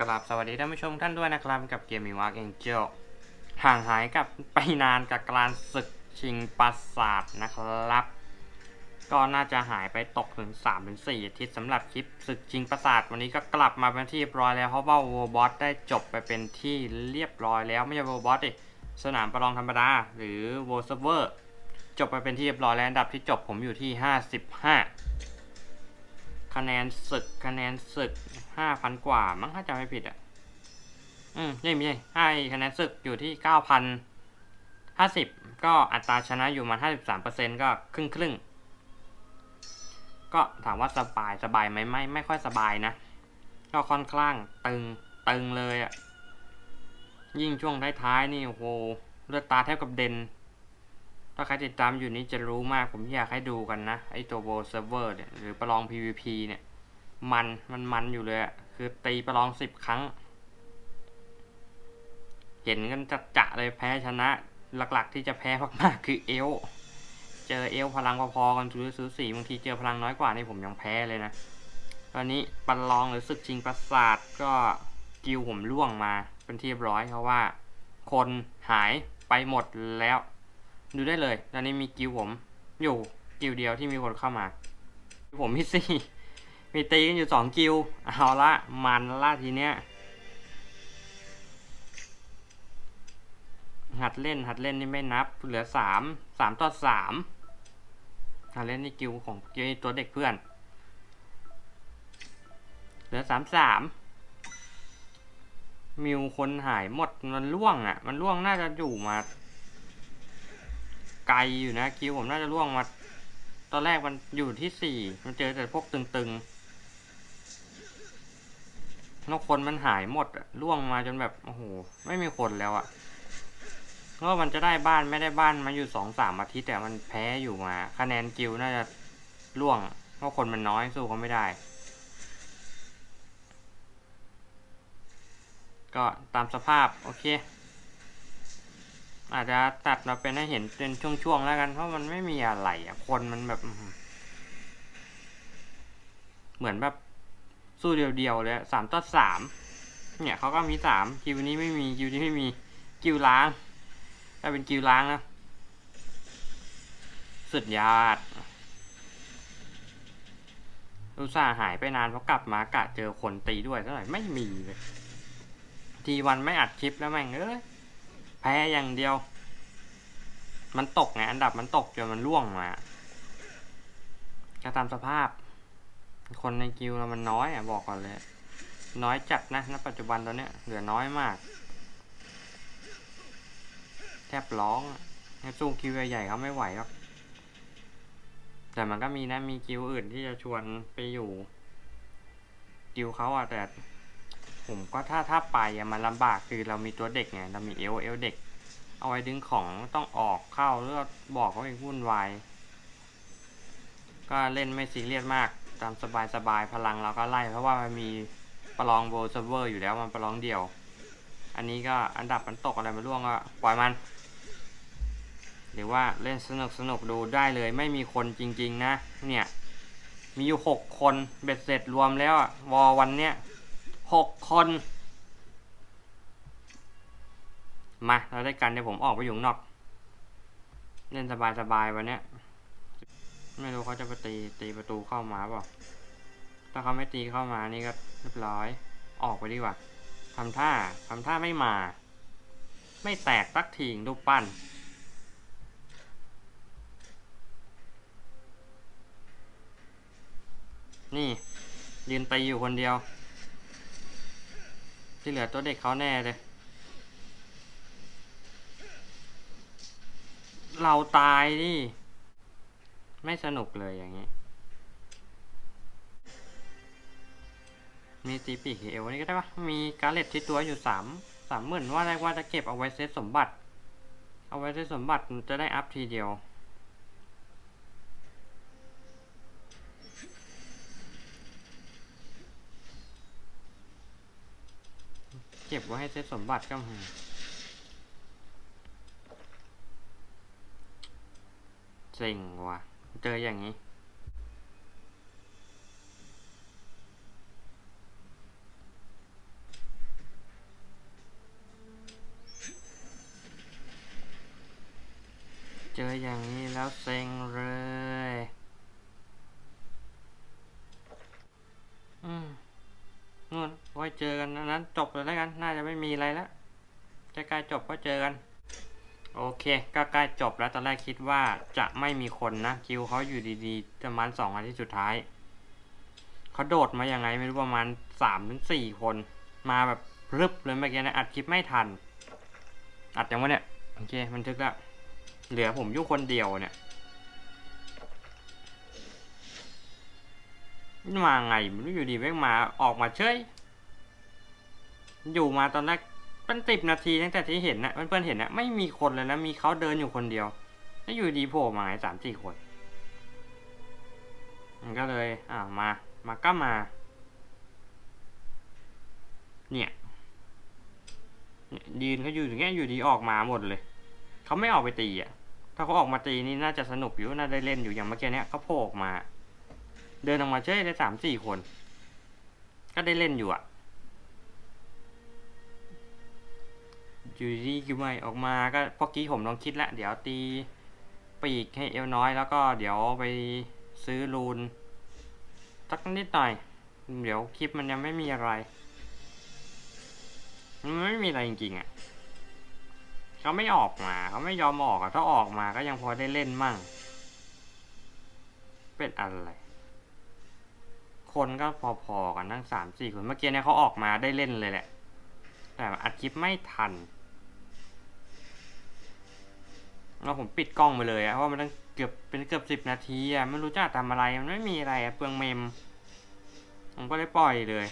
กราบสวัสดีท่านผู้ชมท่านด้วยนะครับกับเกมมีวาร์กเองเจลห่างหายกับไปนานกับการศึกชิงปราสาทนะครับ ก็น่าจะหายไปตกถึง3-4ถึงอาทิตย์สำหรับคลิปศึกชิงปราสาทวันนี้ก็กลับมาเป็นที่เรียบร้อยแล้วเพราะว่าโวบอสได้จบไปเป็นที่เรียบร้อยแล้วไม่ใช่โวบอสดิสนามประลองธรรมดาหรือโวเซเวอร์จบไปเป็นที่เรียบร้อยแล้วอันดับที่จบผมอยู่ที่ 55 คะแนนศึกคะแนนศึกห้าพันกว่า มั้งถ้าจำไม่ผิดอะ อืมไม่มีให้คะแนนศึกอยู่ที่เก้าพันห้าสิบก็อัตราชนะอยู่มาห้าสิบสามเปอร์เซ็นก็ครึ่งครึ่งก็ถามว่าสบายสบายไหมไม่ไม่ค่อยสบายนะ ก็ค่อนข้างตึงตึงเลยอะ ยิ่งช่วงท้ายๆนี่โอ้โหเลือดตาแทบกับเด่น ถ้าใครติดตามอยู่นี้จะรู้มากผมอยากให้ดูกันนะ ไอตัว World Server เนี่ยหรือประลอง PVP เนี่ย มันมันมันอยู่เลยอะคือตีประลองสิบครั้ง เห็นกันจะจะเลยแพ้ชนะ หลักๆที่จะแพ้มากๆคือเอลเจอเอลพลังพอๆกันซื้อซื้อสีบางทีเจอพลังน้อยกว่านี่ผมยังแพ้เลยนะตอนนี้ประลองหรือศึกชิงประสาทก็กิวผมล่วงมาเป็นที่เรียบร้อยเพราะว่า คนหายไปหมดแล้ว ดูได้เลย ตอนนี้มีกิวผมอยู่กิวเดียวที่มีคนเข้ามา ผมมีสี่มีตีกันอยู่สองกิวเอาละมันละทีเนี้ยหัดเล่นหัดเล่นนี่ไม่นับ เหลือสามสามต่อสามหัดเล่นนี่กิวของกิวตัวเด็กเพื่อน เหลือสามสามมิวคนหายหมดมันล่วงอะ มันล่วงน่าจะอยู่มา ไกลอยู่นะ คิวผมน่าจะล่วงมาตอนแรกมันอยู่ที่สี่มันเจอแต่พวกตึงๆแล้วคนมันหายหมดล่วงมาจนแบบโอ้โหไม่มีคนแล้วอะเพราะมันจะได้บ้านไม่ได้บ้านมาอยู่สองสามอาทิตย์แต่มันแพ้อยู่มา คะแนนกิลน่าจะล่วง เพราะคนมันน้อยสู้เขาไม่ได้ ก็ตามสภาพ โอเค อาจจะตัดมาเป็นให้เห็นเป็นช่วงๆแล้วกัน เพราะมันไม่มีอะไรอะคนมันแบบ เหมือนแบบสู้เดียวๆเลยสามต่อสามเนี่ยเขาก็มีสามคิวนี้ไม่มีคิวนี้ไม่มีคิวล้างถ้าเป็นคิวล้างนะสุดยอดอุตส่าห์หายไปนานเพราะกลับมากะเจอคนตีด้วยเท่าไหร่ไม่มีเลย ทีวันไม่อัดคลิปแล้วแม่งเอ้ย แพ้อย่างเดียว มันตกไงอันดับมันตกจนมันร่วงมาก็ตามสภาพ คนในกิวเรามันน้อยอะบอกก่อนเลย น้อยจัดนะณปัจจุบันตอนเนี้ยเหลือน้อยมาก แทบร้องอะให้สู้กิวใหญ่ๆเขาไม่ไหวหรอกแต่มันก็มีนะมีกิวอื่นที่จะชวนไปอยู่กิวเขาอะแต่ ผมก็ถ้าถ้าไปอะมันลำบากคือเรามีตัวเด็กไงเรามีเอลเอลเด็ก เอาไว้ดึงของต้องออกเข้าหรือว่าบอกเขาเองวุ่นวายก็เล่นไม่ซีเรียสมากตามสบายสบายพลังเราก็ไล่ เพราะว่ามันมีประลองโบว์เซเวอร์อยู่แล้วมันประลองเดี่ยว อันนี้ก็อันดับมันตกอะไรมาล่วงก็ปล่อยมัน หรือว่าเล่นสนุกสนุกดูได้เลยไม่มีคนจริง ๆ นะ เนี่ย มีอยู่หกคนเบ็ดเสร็จรวมแล้ววอวันเนี้ย หกคน มา เราได้กันเดี๋ยวผมออกไปอยู่นอก เล่นสบายๆวันนี้ไม่รู้เขาจะไปตีตีประตูเข้ามาเปล่าถ้าเขาไม่ตีเข้ามานี่ก็เรียบร้อย ออกไปดีกว่าทำท่าทำท่าไม่มา ไม่แตกสักทีรูปปั้นนี่ยืนตีอยู่คนเดียว ที่เหลือตัวเด็กเขาแน่เลย เราตายดิไม่สนุกเลยอย่างนี้ มีตีปีกเอวนี่ก็ได้ปะมีการเล็ตที่ตัวอยู่สามสามหมื่นว่าแรกว่าจะเก็บเอาไว้เซตสมบัติ เอาไว้เซตสมบัติจะได้อัพทีเดียว เก็บไว้ให้เซตสมบัติก็มาเจ๋งว่ะ เจออย่างนี้ เจออย่างนี้แล้วเซ็งเลยอืมนู่น ไว้เจอกันนั้นจบเลยแล้วกัน น่าจะไม่มีอะไรแล้วใกล้ๆจบก็เจอกัน โอเคก็ใกล้จบแล้วตอนแรกคิดว่าจะไม่มีคนนะคิวเขาอยู่ดีๆประมาณสองอาทิตย์สุดท้ายเขาโดดมาอย่างไงไม่รู้ประมาณสามถึงสี่คน มาแบบรึบเลยเมื่อกี้นะอัดคลิปไม่ทัน อัดยังวะเนี่ยโอเคบันทึกแล้วเหลือผมอยู่คนเดียวเนี่ยมาไงไม่รู้อยู่ดีแม่งมาออกมาเฉย อยู่มาตอนแรกเป็นสิบนาทีตั้งแต่ที่เห็นนะเพื่อนๆเห็นนะไม่มีคนเลยนะมีเขาเดินอยู่คนเดียว แล้วอยู่ดีโผล่มาไงสามสี่คน มันก็เลยอ่ามา มาก็มาเนี่ยเนี่ยยืนเขาอยู่อย่างเงี้ยอยู่ดีออกมาหมดเลยเขาไม่ออกไปตีอะ ถ้าเขาออกมาตีนี่น่าจะสนุกอยู่น่าได้เล่นอยู่อย่างเมื่อกี้เนี้ยเขาโผล่ออกมา เดินออกมาเฉยได้สามสี่คน ก็ได้เล่นอยู่อะ อยู่ดีๆคือไม่ออกมาก็พอกี้ผมลองคิดแล้วเดี๋ยวตีปีกให้เอวน้อยแล้วก็เดี๋ยวไปซื้อรูนสักนิดหน่อย เดี๋ยวคลิปมันยังไม่มีอะไรมันไม่มีอะไรจริงๆอะเขาไม่ออกมาเขาไม่ยอมออกอะถ้าออกมาก็ยังพอได้เล่นมั่ง เป็นอะไร คนก็พอๆกันทั้งสามสี่คนเมื่อกี้เนี่ยเขาออกมาได้เล่นเลยแหละ แต่อัดคลิปไม่ทัน แล้วผมปิดกล้องไปเลยอะเพราะว่ามันตั้งเกือบเป็นเกือบสิบนาทีอะไม่รู้จะทำอะไรมันไม่มีอะไรอะเปลืองเมม ผมก็เลยปล่อยเลย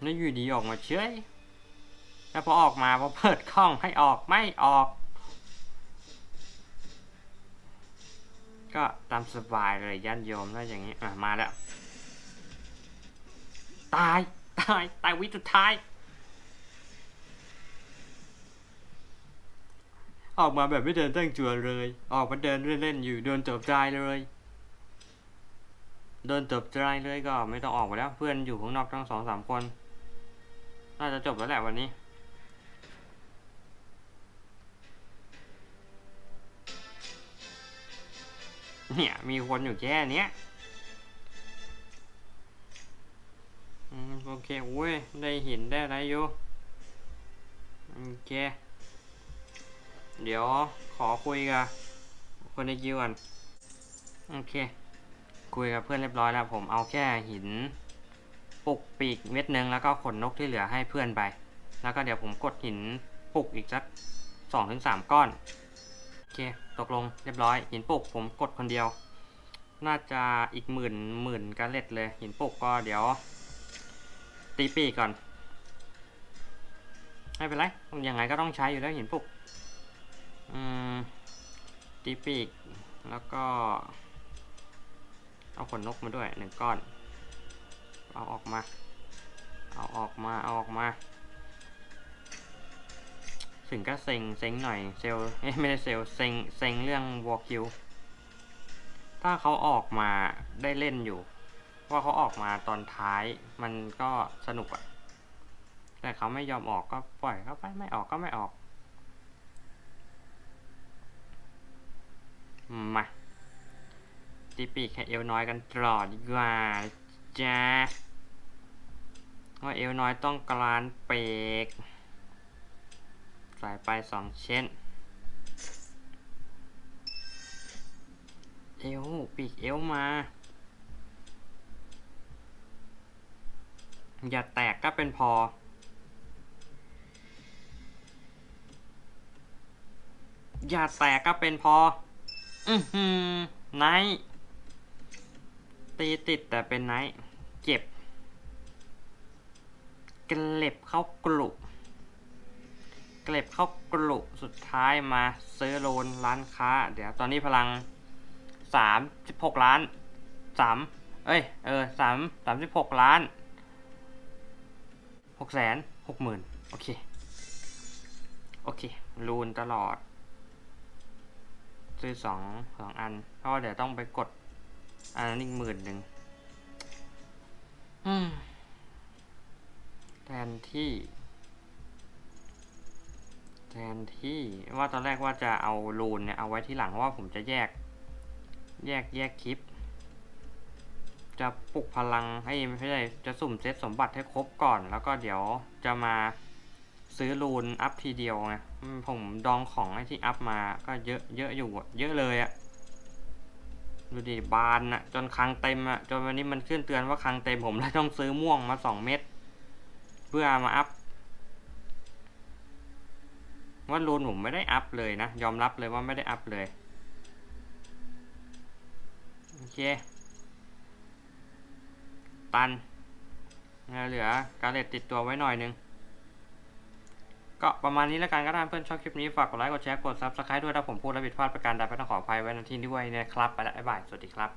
แล้วอยู่ดีออกมาเฉยแล้วพอออกมาพอเปิดกล้องให้ออกไม่ออก ก็ตามสบายเลยย่านโยมแล้อย่างนี้อะมาแล้ว ตาย ตาย ตายวิสุดท้าย ออกมาแบบไม่เดินตั้งจวเลย ออกมาเดินเล่นๆอยู่เดินจบใจเลยเดินจบใจเลยก็ไม่ต้องออกไปแล้ว เพื่อนอยู่ข้างนอกทั้งสองสามคน น่าจะจบแล้วแหละวันนี้ เนี่ย มีคนอยู่แค่เนี้ยอืมโอเคเว้ยได้เห็นได้อะไรอยู่โอเค เดี๋ยวขอคุยกับคนในคิวก่อน โอเค คุยกับเพื่อนเรียบร้อยแล้วผมเอาแค่หินปลุกปีกเม็ดนึงแล้วก็ขนนกที่เหลือให้เพื่อนไป แล้วก็เดี๋ยวผมกดหินปลุกอีกสักสองถึงสามก้อน โอเค ตกลงเรียบร้อย หินปลุกผมกดคนเดียว น่าจะอีกหมื่นหมื่นกาเล็ดเลย หินปลุกก็เดี๋ยว ตีปีกก่อน ไม่เป็นไรยังไงก็ต้องใช้อยู่แล้วหินปลุก ตีปีก แล้วก็ เอาขนนกมาด้วยหนึ่งก้อน เอาออกมา เอาออกมา เอาออกมา ถึงก็เซ็งเซ็งหน่อยเซลไม่ได้เซลเซ็งเซ็งเรื่องวอลคิว ถ้าเขาออกมาได้เล่นอยู่ ว่าเขาออกมาตอนท้ายมันก็สนุกอะแต่เขาไม่ยอมออกก็ปล่อยเขาไปไม่ออกก็ไม่ออก มา ตีปีกให้เอวน้อยกันตลอดดีกว่าจ้าว่าเอวน้อยต้องกรานเปกใส่ไปสองเช่น เอวปีกเอวมา อย่าแตกก็เป็นพออย่าแตกก็เป็นพอ อือหือไนท์ ตีติดแต่เป็นไนท์เจ็บเกล็บเข้ากลุ่มเกล็บเข้ากลุ่มสุดท้ายมาซื้อโลนร้านค้า เดี๋ยวตอนนี้พลังสามสิบหกล้านสามเอ้ย เออสามสามสิบหกล้านหกแสนหกหมื่นโอเค โอเค รูนตลอด ซื้อสองสองอัน เพราะเดี๋ยวต้องไปกด อันนั้นอีกหมื่นหนึ่งอืมแทนที่จแทนที่ว่าตอนแรกว่าจะเอารูนเนี่ยเอาไว้ที่หลังเพราะว่าผมจะแยก แยกแยกคลิป จะปลุกพลังให้ไม่ใช่จะสุ่มเซตสมบัติให้ครบก่อน แล้วก็เดี๋ยวจะมาซื้อรูนอัพทีเดียวไงอืมผมดองของไอ้ที่อัพมาก็เยอะเยอะอยู่อะเยอะเลยอะ ดูดิบานอะจนคังเต็มอะจนวันนี้มันขึ้นเตือนว่าคังเต็มผมเลยต้องซื้อม่วงมาสองเม็ดเพื่อมาอัพว่ารูนผมไม่ได้อัพเลยนะ ยอมรับเลยว่าไม่ได้อัพเลยโอเค ตัน เหลือการเลตติดตัวไว้หน่อยนึง ก็ประมาณนี้แล้วกันก็ถ้าเพื่อนชอบคลิปนี้ ฝากกดไลค์ กดแชร์ กดซับสไครต์ด้วยถ้าผมพูดแล้วผิดพลาดประการใดก็ต้องขออภัยไว้ในที่ด้วยนะครับ ไปแล้วบ๊ายบาย สวัสดีครับ